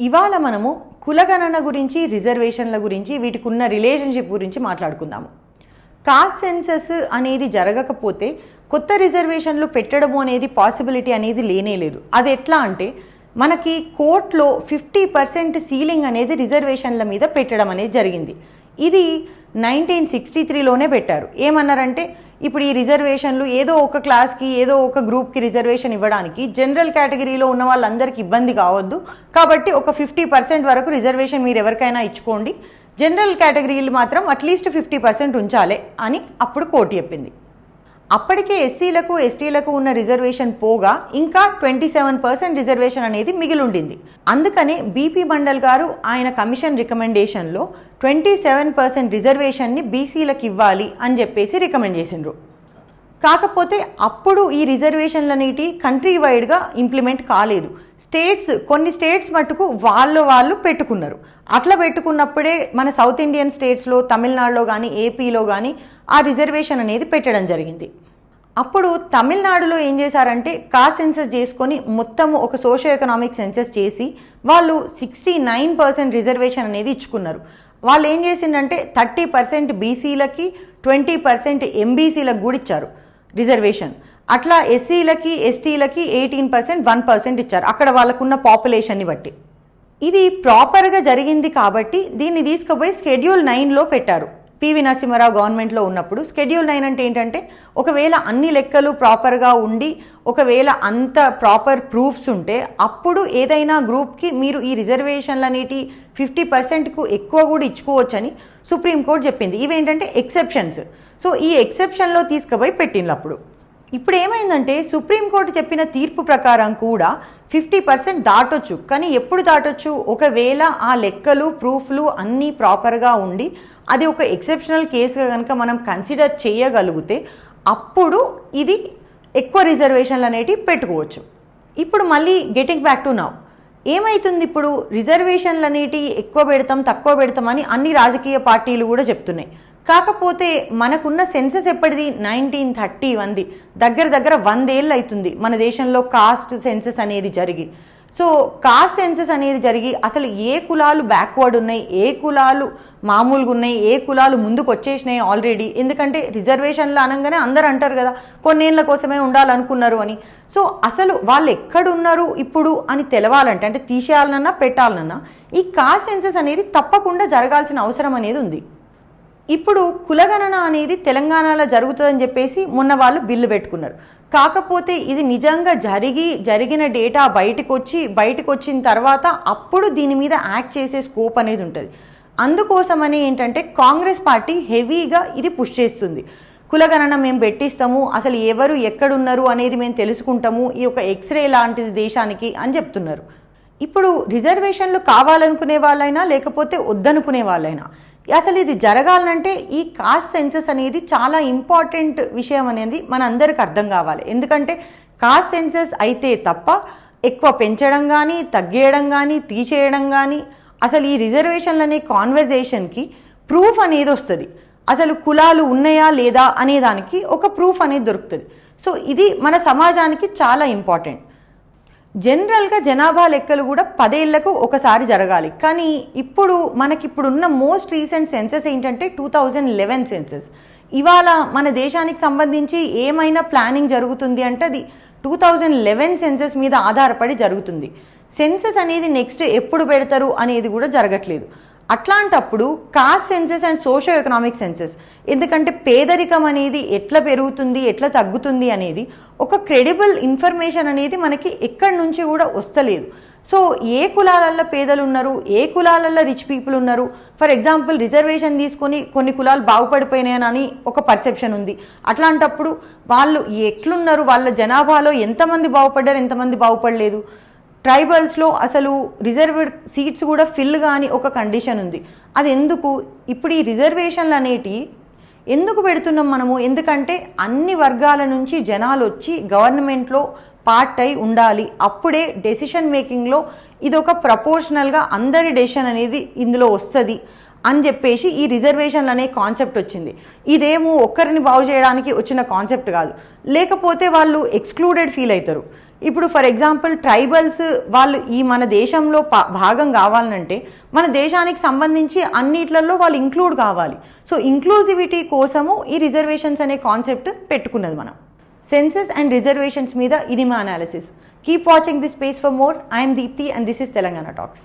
ఇవాళ మనము కులగణన గురించి రిజర్వేషన్ల గురించి వీటికి ఉన్న రిలేషన్షిప్ గురించి మాట్లాడుకుందాము. కాస్ట్ సెన్సస్ అనేది జరగకపోతే కొత్త రిజర్వేషన్లు పెట్టడము అనేది పాసిబిలిటీ అనేది లేనే లేదు. అది ఎట్లా అంటే మనకి కోర్టులో ఫిఫ్టీ పర్సెంట్ సీలింగ్ అనేది రిజర్వేషన్ల మీద పెట్టడం అనేది జరిగింది. ఇది నైన్టీన్ సిక్స్టీ త్రీలోనే పెట్టారు. ఏమన్నారంటే ఇప్పుడు ఈ రిజర్వేషన్లు ఏదో ఒక క్లాస్కి ఏదో ఒక గ్రూప్కి రిజర్వేషన్ ఇవ్వడానికి జనరల్ కేటగిరీలో ఉన్న వాళ్ళందరికీ ఇబ్బంది కావద్దు. కాబట్టి ఒక ఫిఫ్టీ పర్సెంట్ వరకు రిజర్వేషన్ మీరు ఎవరికైనా ఇచ్చుకోండి. జనరల్ కేటగిరీలు మాత్రం అట్లీస్ట్ ఫిఫ్టీ పర్సెంట్ ఉంచాలి అని అప్పుడు కోర్టు చెప్పింది. అప్పటికే ఎస్సీలకు ఎస్టీలకు ఉన్న రిజర్వేషన్ పోగా ఇంకా ట్వంటీ సెవెన్ పర్సెంట్ రిజర్వేషన్ అనేది మిగిలిండింది. అందుకనే బీపీ మండల్ గారు ఆయన కమిషన్ రికమెండేషన్లో ట్వంటీ సెవెన్ పర్సెంట్ రిజర్వేషన్ని బీసీలకు ఇవ్వాలి అని చెప్పేసి రికమెండ్ చేసిండ్రు. కాకపోతే అప్పుడు ఈ రిజర్వేషన్లనేటి కంట్రీ వైడ్గా ఇంప్లిమెంట్ కాలేదు. స్టేట్స్ కొన్ని స్టేట్స్ మట్టుకు వాళ్ళు వాళ్ళు పెట్టుకున్నారు. అట్లా పెట్టుకున్నప్పుడే మన సౌత్ ఇండియన్ స్టేట్స్లో తమిళనాడులో కానీ ఏపీలో కానీ ఆ రిజర్వేషన్ అనేది పెట్టడం జరిగింది. అప్పుడు తమిళనాడులో ఏం చేశారంటే కాస్ట్ సెన్సస్ చేసుకొని మొత్తం ఒక సోషో ఎకనామిక్ సెన్సస్ చేసి వాళ్ళు సిక్స్టీ నైన్ పర్సెంట్ రిజర్వేషన్ అనేది ఇచ్చుకున్నారు. వాళ్ళు ఏం చేసిందంటే థర్టీ పర్సెంట్ బీసీలకి ట్వంటీ పర్సెంట్ ఎంబీసీలకు కూడా ఇచ్చారు రిజర్వేషన్. అట్లా ఎస్సీలకి ఎస్టీలకి ఎయిటీన్ పర్సెంట్ వన్ పర్సెంట్ ఇచ్చారు. అక్కడ వాళ్ళకున్న పాపులేషన్ని బట్టి. ఇది ప్రాపర్గా జరిగింది కాబట్టి దీన్ని తీసుకుపోయి స్కెడ్యూల్ నైన్లో పెట్టారు. పివి నరసింహారావు గవర్నమెంట్లో ఉన్నప్పుడు స్కెడ్యూల్ నైన్ అంటే ఏంటంటే ఒకవేళ అన్ని లెక్కలు ప్రాపర్గా ఉండి ఒకవేళ అంత ప్రాపర్ ప్రూఫ్స్ ఉంటే అప్పుడు ఏదైనా గ్రూప్కి మీరు ఈ రిజర్వేషన్లనేటి ఫిఫ్టీ పర్సెంట్కు ఎక్కువ కూడా ఇచ్చుకోవచ్చని సుప్రీంకోర్టు చెప్పింది. ఇవేంటంటే ఎక్సెప్షన్స్. సో ఈ ఎక్సెప్షన్లో తీసుకుపోయి పెట్టినప్పుడు అప్పుడు ఇప్పుడు ఏమైందంటే సుప్రీంకోర్టు చెప్పిన తీర్పు ప్రకారం కూడా ఫిఫ్టీ పర్సెంట్ దాటొచ్చు. కానీ ఎప్పుడు దాటొచ్చు? ఒకవేళ ఆ లెక్కలు ప్రూఫ్లు అన్నీ ప్రాపర్గా ఉండి అది ఒక ఎక్సెప్షనల్ కేసుగా కనుక మనం కన్సిడర్ చేయగలిగితే అప్పుడు ఇది ఎక్కువ రిజర్వేషన్లు అనేటివి పెట్టుకోవచ్చు. ఇప్పుడు మళ్ళీ గెటింగ్ బ్యాక్ టు నౌ. ఏమైతుంది ఇప్పుడు? రిజర్వేషన్లు అనేటివి ఎక్కువ పెడతాం తక్కువ పెడతామని అన్ని రాజకీయ పార్టీలు కూడా చెప్తున్నాయి. కాకపోతే మనకున్న సెన్సెస్ ఎప్పటిది? నైన్టీన్ థర్టీ వంది. దగ్గర దగ్గర వందేళ్ళు అవుతుంది మన దేశంలో కాస్ట్ సెన్సెస్ అనేది జరిగి. సో కాస్ట్ సెన్సెస్ అనేది జరిగి అసలు ఏ కులాలు బ్యాక్వర్డ్ ఉన్నాయి? ఏ కులాలు మామూలుగా ఉన్నాయి? ఏ కులాలు ముందుకు వచ్చేసినాయి ఆల్రెడీ ఎందుకంటే రిజర్వేషన్లు అనగానే అందరు అంటారు కదా కొన్నేళ్ళ కోసమే ఉండాలనుకున్నారు అని. సో అసలు వాళ్ళు ఎక్కడున్నారు ఇప్పుడు అని తెలవాలంటే అంటే తీసేయాలనన్నా పెట్టాలన్నా ఈ కాస్ట్ సెన్సెస్ అనేది తప్పకుండా జరగాల్సిన అవసరం అనేది ఉంది. ఇప్పుడు కులగణన అనేది తెలంగాణలో జరుగుతుందని చెప్పేసి మొన్న వాళ్ళు బిల్లు పెట్టుకున్నారు. కాకపోతే ఇది నిజంగా జరిగి జరిగిన డేటా బయటకు వచ్చి బయటకు వచ్చిన తర్వాత అప్పుడు దీని మీద యాక్ట్ చేసే స్కోప్ అనేది ఉంటుంది. అందుకోసమని ఏంటంటే కాంగ్రెస్ పార్టీ హెవీగా ఇది పుష్ చేస్తుంది. కులగణన మేము పెట్టిస్తాము అసలు ఎవరు ఎక్కడున్నారు అనేది మేము తెలుసుకుంటాము ఈ యొక్క ఎక్స్రే లాంటిది దేశానికి అని చెప్తున్నారు. ఇప్పుడు రిజర్వేషన్లు కావాలనుకునే వాళ్ళైనా లేకపోతే వద్దనుకునే వాళ్ళైనా అసలు ఇది జరగాలంటే ఈ కాస్ట్ సెన్సస్ అనేది చాలా ఇంపార్టెంట్ విషయం అనేది మన అందరికి అర్థం కావాలి. ఎందుకంటే కాస్ట్ సెన్సస్ అయితే తప్ప ఎక్కువ పెంచడం కానీ తగ్గేయడం కానీ తీసేయడం కానీ అసలు ఈ రిజర్వేషన్లు అనే కాన్వర్జేషన్కి ప్రూఫ్ అనేది వస్తుంది. అసలు కులాలు ఉన్నాయా లేదా అనే దానికి ఒక ప్రూఫ్ అనేది దొరుకుతుంది. సో ఇది మన సమాజానికి చాలా ఇంపార్టెంట్ జనరల్గా జనాభా లెక్కలు కూడా పదేళ్ళకు ఒకసారి జరగాలి. కానీ ఇప్పుడు మనకిప్పుడున్న మోస్ట్ రీసెంట్ సెన్సెస్ ఏంటంటే టూ థౌజండ్ లెవెన్ సెన్సెస్. ఇవాళ మన దేశానికి సంబంధించి ఏమైనా ప్లానింగ్ జరుగుతుంది అంటే అది టూ థౌజండ్ లెవెన్ సెన్సెస్ మీద ఆధారపడి జరుగుతుంది. సెన్సెస్ అనేది నెక్స్ట్ ఎప్పుడు పెడతారు అనేది కూడా జరగట్లేదు. అట్లాంటప్పుడు caste census and socio economic census ఎందుకంటే పేదరికం అనేది ఎట్లా పెరుగుతుంది ఎట్లా తగ్గుతుంది అనేది ఒక క్రెడిబుల్ ఇన్ఫర్మేషన్ అనేది మనకి ఎక్కడి నుంచి కూడా వస్తలేదు. సో ఏ కులాలల్లో పేదలు ఉన్నారు ఏ కులాలల్లో రిచ్ పీపుల్ ఉన్నారు? ఫర్ ఎగ్జాంపుల్ రిజర్వేషన్ తీసుకొని కొన్ని కులాలు బాగుపడిపోయినాయని ఒక పర్సెప్షన్ ఉంది. అట్లాంటప్పుడు వాళ్ళు ఎట్లున్నారు వాళ్ళ జనాభాలో ఎంతమంది బాగుపడ్డారు ఎంతమంది బాగుపడలేదు? ట్రైబల్స్లో అసలు రిజర్వ్డ్ సీట్స్ కూడా ఫిల్ కానీ ఒక కండిషన్ ఉంది. అది ఎందుకు? ఇప్పుడు ఈ రిజర్వేషన్లు అనేటి ఎందుకు పెడుతున్నాం మనము? ఎందుకంటే అన్ని వర్గాల నుంచి జనాలు వచ్చి గవర్నమెంట్లో పార్ట్ అయి ఉండాలి. అప్పుడే డెసిషన్ మేకింగ్లో ఇది ఒక ప్రపోర్షనల్గా అందరి డెసిషన్ అనేది ఇందులో వస్తుంది అని చెప్పేసి ఈ రిజర్వేషన్లు అనే కాన్సెప్ట్ వచ్చింది. ఇదేమో ఒక్కరిని బాగు చేయడానికి వచ్చిన కాన్సెప్ట్ కాదు. లేకపోతే వాళ్ళు ఎక్స్క్లూడెడ్ ఫీల్ అవుతారు ఇప్పుడు ఫర్ ఎగ్జాంపుల్ ట్రైబల్స్ వాళ్ళు ఈ మన దేశంలో పా- భాగం కావాలంటే మన దేశానికి సంబంధించి అన్నిట్లలో వాళ్ళు ఇంక్లూడ్ కావాలి. సో ఇంక్లూజివిటీ కోసము ఈ రిజర్వేషన్స్ అనే కాన్సెప్ట్ పెట్టుకున్నది మనం. సెన్సెస్ అండ్ రిజర్వేషన్స్ మీద ఇది మా analysis keep watching this space for more I'm Deepti and this is Telangana talks